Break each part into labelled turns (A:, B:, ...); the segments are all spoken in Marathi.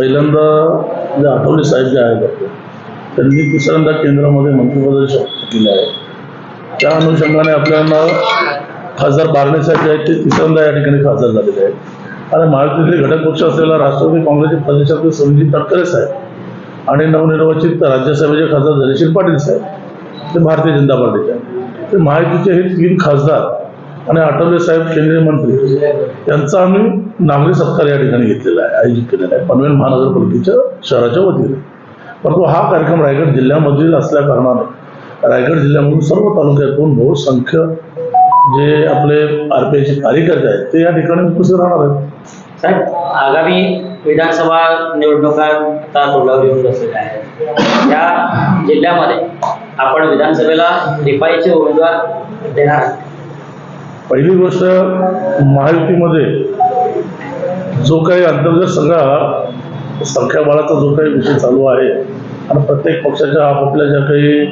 A: पहिल्यांदा जे आठवले साहेब जे आहेत आपले, त्यांनी तिसऱ्यांदा केंद्रामध्ये मंत्रिपदाची शपथ केली आहे. त्या अनुषंगाने आपल्याला खासदार बारणे साहेब जे आहेत ते तिसऱ्यांदा या ठिकाणी खासदार झालेले आहेत. आणि महायुतीतले घटक पक्ष असलेला राष्ट्रवादी काँग्रेसचे प्रदेशातील संजीत तटकरे साहेब आणि नवनिर्वाचित राज्यसभेचे खासदार धैर्यशील पाटील साहेब ते भारतीय जनता पार्टीचे आहेत. ते महायुतीचे हे तीन खासदार आणि आठवले साहेब केंद्रीय मंत्री यांचा आम्ही नागरी सत्कार या ठिकाणी घेतलेला आहे आयोजित केलेला आहे पनवेल महानगरपालिकेच्या शहराच्या वतीने. परंतु हा कार्यक्रम रायगड जिल्ह्यामधील असल्या कारणाने रायगड जिल्ह्यामधून सर्व तालुक्यातून बहुसंख्य जे आपले आर पी आयचे कार्यकर्ते आहेत ते या ठिकाणी उपस्थित राहणार आहेत.
B: साहेब आगामी विधानसभा निवडणुका तोंडावर येऊन बसलेल्या आहेत. या जिल्ह्यामध्ये आपण विधानसभेला रिपाईचे उमेदवार देणार
A: पहिली गोष्ट महायुतीमध्ये जो काही अंतर्गत सगळा संख्याबळाचा जो काही विषय चालू आहे आणि प्रत्येक पक्षाच्या आपापल्या ज्या काही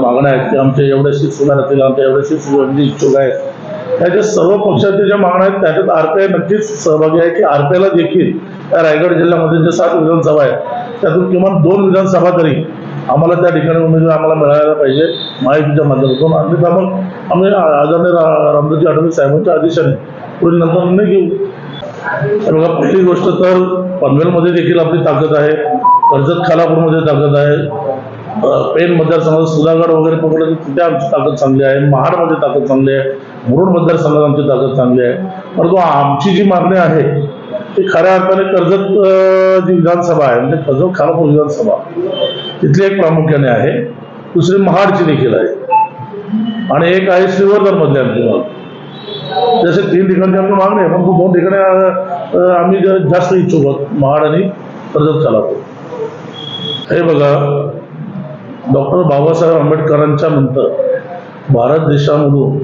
A: मागण्या आहेत की आमच्या एवढ्या सीट सुधारतील आमच्या एवढ्या सीट इच्छुक आहेत त्याच्या सर्व पक्षाच्या ज्या मागण्या आहेत त्याच्यात आर पी आय नक्कीच सहभागी आहे की आर पी आयला देखील त्या रायगड जिल्ह्यामध्ये जे सात विधानसभा आहेत त्यातून किमान दोन विधानसभा तरी आम्हाला त्या ठिकाणी उमेदवार आम्हाला मिळायला पाहिजे. माहितीच्या माध्यमातून. अन्यथा मग आम्ही आदरणीय रा- रामदासजी आठवले साहेबांच्या आदेशाने पुढील नंतर निर्णय घेऊ. बघा पहिली गोष्ट तर पनवेलमध्ये देखील आपली ताकद आहे. कर्जत खालापूरमध्ये ताकद आहे. पेन मतदारसंघात सुधागड वगैरे पकडलं तर तिथे आमची ताकद चांगली आहे. महाडमध्ये ताकद चांगली आहे. मुरुड मतदारसंघात आमची ताकद चांगली आहे. परंतु आमची जी मागणी आहे ती खऱ्या अर्थाने कर्जत जी विधानसभा आहे म्हणजे कर्जत खालापूर विधानसभा तिथले एक प्रामुख्याने आहे. दुसरी महाडची देखील आहे. आणि एक आहे श्रीवर्धनमधल्या आमची जसे तीन ठिकाणची आमची मागणी आहे परंतु दोन ठिकाणी आम्ही जास्त इच्छुक आहोत महाड आणि कर्जत खालापूर हे बघा डॉक्टर बाबासाहेब आंबेडकरांच्या नंतर भारत देशामधून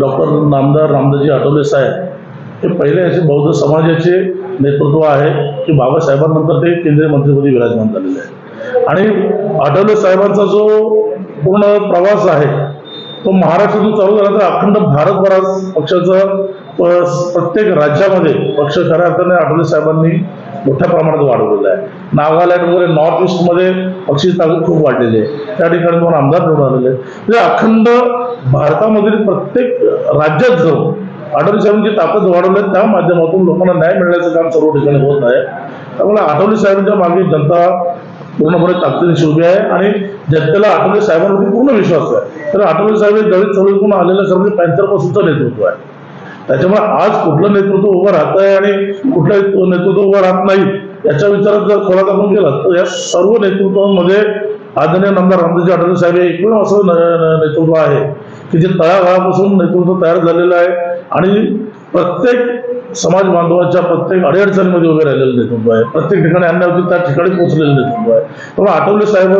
A: डॉक्टर नामदार रामदासजी आठवले साहेब हे पहिले असे बौद्ध समाजाचे नेतृत्व आहे की बाबासाहेबांनंतर ते केंद्रीय मंत्रिपदी विराजमान झालेले आहे आणि आठवले साहेबांचा जो पूर्ण प्रवास आहे तो महाराष्ट्रातून चालू झाला तर अखंड भारतभरात पक्षाचं प्रत्येक राज्यामध्ये पक्ष खऱ्या अर्थाने आठवले साहेबांनी मोठ्या प्रमाणात वाढवलेला आहे. नागालँड वगैरे नॉर्थ ईस्टमध्ये पक्षाची ताकद खूप वाढलेली आहे त्या ठिकाणी दोन आमदार निवडून आलेले आहेत. म्हणजे अखंड भारतामधील प्रत्येक राज्यात जाऊन आठवले साहेबांची ताकद वाढवली त्या माध्यमातून लोकांना न्याय मिळण्याचं काम सर्व ठिकाणी होत आहे. त्यामुळे आठवले साहेबांच्या मागे जनता पूर्णपणे ताकदीने उभी आहे आणि जनतेला आठवले साहेबांवरती पूर्ण विश्वास आहे. तर आठवले साहेब हे दलित चळवळीतून आलेल्या सर्व पॅन्थरपासूनचं नेतृत्व आहे. त्याच्यामुळे आज कुठलं नेतृत्व उभं राहत आहे आणि कुठलं नेतृत्व उभं राहत नाही याच्या विचारात जर खोलात आपण गेला तर या सर्व नेतृत्वामध्ये आदरणीय नामदार रामदासजी आठवले साहेब हे एकमेव असं नेतृत्व आहे. की जे तळागाळापासून नेतृत्व तयार झालेलं आहे आणि प्रत्येक समाज बांधवाच्या प्रत्येक अडीअडचणीमध्ये उभे राहिलेलं नेतृत्व आहे. प्रत्येक ठिकाणी अन्याय होती त्या ठिकाणी पोहोचलेलं नेतृत्व आहे. त्यामुळे आठवले साहेब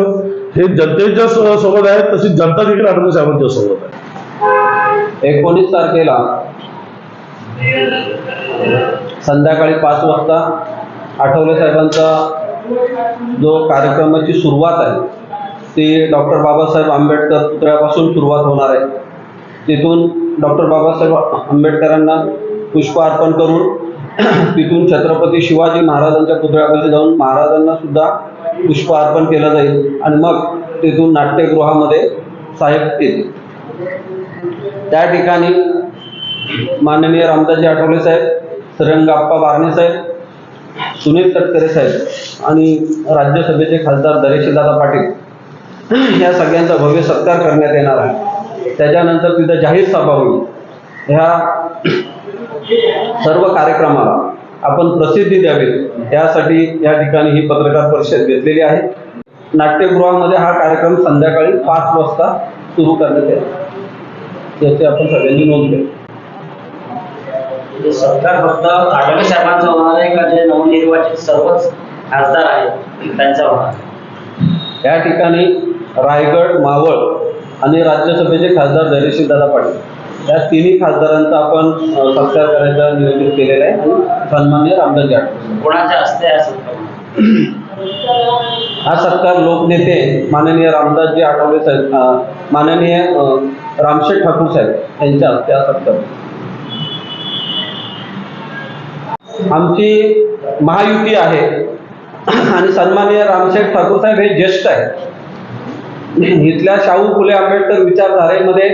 A: हे जनतेच्या सोबत आहेत तशी जनता देखील आठवले साहेबांच्या सोबत आहे.
C: एकोणीस तारखेला संध्याकाळी पाच वाजता आठवले साहेबांचा जो कार्यक्रमाची सुरुवात आहे ती डॉक्टर बाबासाहेब आंबेडकर पुतळ्यापासून सुरुवात होणार आहे. तिथून डॉक्टर बाबासाहेब आंबेडकरांना पुष्प अर्पण करून तिथून छत्रपती शिवाजी महाराजांच्या पुतळ्यापाशी जाऊन महाराजांना सुद्धा पुष्प अर्पण केलं जाईल. आणि मग तिथून नाट्यगृहामध्ये साहेब येतील. त्या ठिकाणी माननीय रामदासजी आठवले साहेब सरंगाप्पा बारणे साहेब सुनील तटकरे साहेब आणि राज्यसभेचे खासदार दरेशीदादा पाटील. या सगळ्यांचा भव्य सत्कार करण्यात येणार आहे. त्याच्यानंतर तिथं जाहीर सभा होईल. ह्या सर्व कार्यक्रमाला आपण प्रसिद्धी द्यावी. यासाठी या ठिकाणी ही पत्रकार परिषद घेतलेली आहे. नाट्यगृहामध्ये हा कार्यक्रम संध्याकाळी पाच वाजता सुरू करण्यात येईल. याची आपण सगळ्यांनी नोंद घेऊ
B: म्हणजे सरकार फक्त आठवले साहेबांचं होणार आहे का? जे नवनिर्वाचित सर्वच खासदार आहेत त्यांचा होणार
C: या ठिकाणी रायगड मावळ आणि राज्यसभेचे खासदार धैर्यशील दादा पाटील. या तिन्ही खासदारांचा आपण सत्कार करायचा नियोजित केलेला आहे. आणि सन्मान्य रामदास आठवले
B: कोणाच्या हस्ते
C: हा सत्कार? लोकनेते माननीय रामदासजी आठवले साहेब माननीय रामशेठ ठाकूर साहेब यांच्या हस्ते हा सत्कार. आमची महायुती आहे आणि सन्माननीय रामसाहेब ठाकूर साहेब हे ज्येष्ठ आहेत. इथल्या शाहू फुले आंबेडकर विचारधारेमध्ये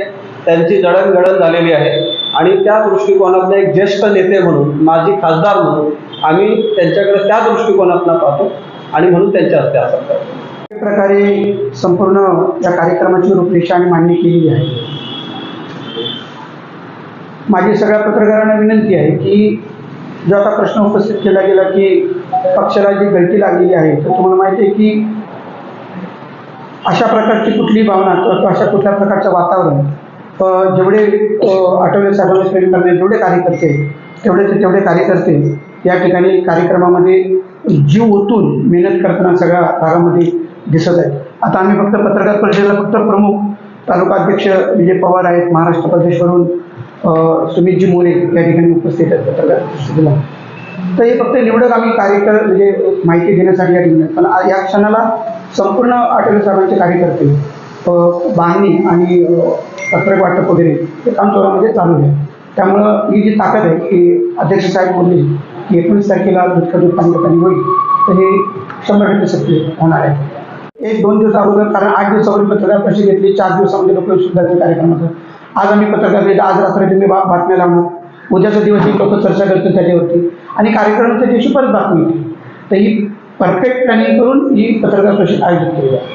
C: त्यांची जडणघडण झालेली आहे. आणि त्या दृष्टिकोनातून एक ज्येष्ठ नेते म्हणून माजी खासदार म्हणून आम्ही त्यांच्याकडे त्या दृष्टिकोनातून पाहतो आणि म्हणून त्यांच्या हस्ते असं करतो
D: प्रकारे संपूर्ण या कार्यक्रमाची रूपरेषा आणि मांडणी केली आहे. माझी सगळ्या पत्रकारांना विनंती आहे की जो आता प्रश्न उपस्थित केला गेला की पक्षाला जी गळती लागलेली आहे तर तुम्हाला माहिती आहे की अशा प्रकारची कुठली भावना किंवा अशा कुठल्या प्रकारचं वातावरण जेवढे आठवले साहेबांना प्रेम करणारे जेवढे कार्यकर्ते तेवढे ते तेवढे कार्यकर्ते या ठिकाणी कार्यक्रमामध्ये जीव ओतून मेहनत करताना सगळ्या भागामध्ये दिसत आहे आता आम्ही फक्त पत्रकार परिषदेला फक्त प्रमुख तालुका अध्यक्ष विजय पवार आहेत महाराष्ट्र प्रदेशवरून सुमितजी मोरे या ठिकाणी उपस्थित आहेत पत्रकार परिषदेला. तर हे फक्त निवडक आम्ही कार्यकर म्हणजे माहिती देण्यासाठी या ठिकाणी पण या क्षणाला संपूर्ण आठवले साहेबांचे कार्यकर्ते बांधणी आणि पत्रक वाटप वगैरे हे काम जोरामध्ये चालू आहे. त्यामुळं ही जी ताकद आहे की अध्यक्ष साहेब बोलले की एकोणीस तारखेला दुःख पाणी होईल तर हे शंभर टक्के सत्य होणार आहे. एक दोन दिवस अगोदर कारण आठ दिवसापूर्वी पत्रकार परिषद घेतली चार दिवसामध्ये लोक सुद्धा कार्यक्रमाचं. आज आम्ही पत्रकार परिषद आज रात्री तुम्ही बा- बातम्या लावणार. उद्याचा दिवस लोक चर्चा करतील त्याच्यावरती. आणि कार्यक्रमाच्या दिवशी परत बातमी येते तर ही परफेक्ट प्लॅनिंग करून ही पत्रकार परिषद आयोजित केली जाते.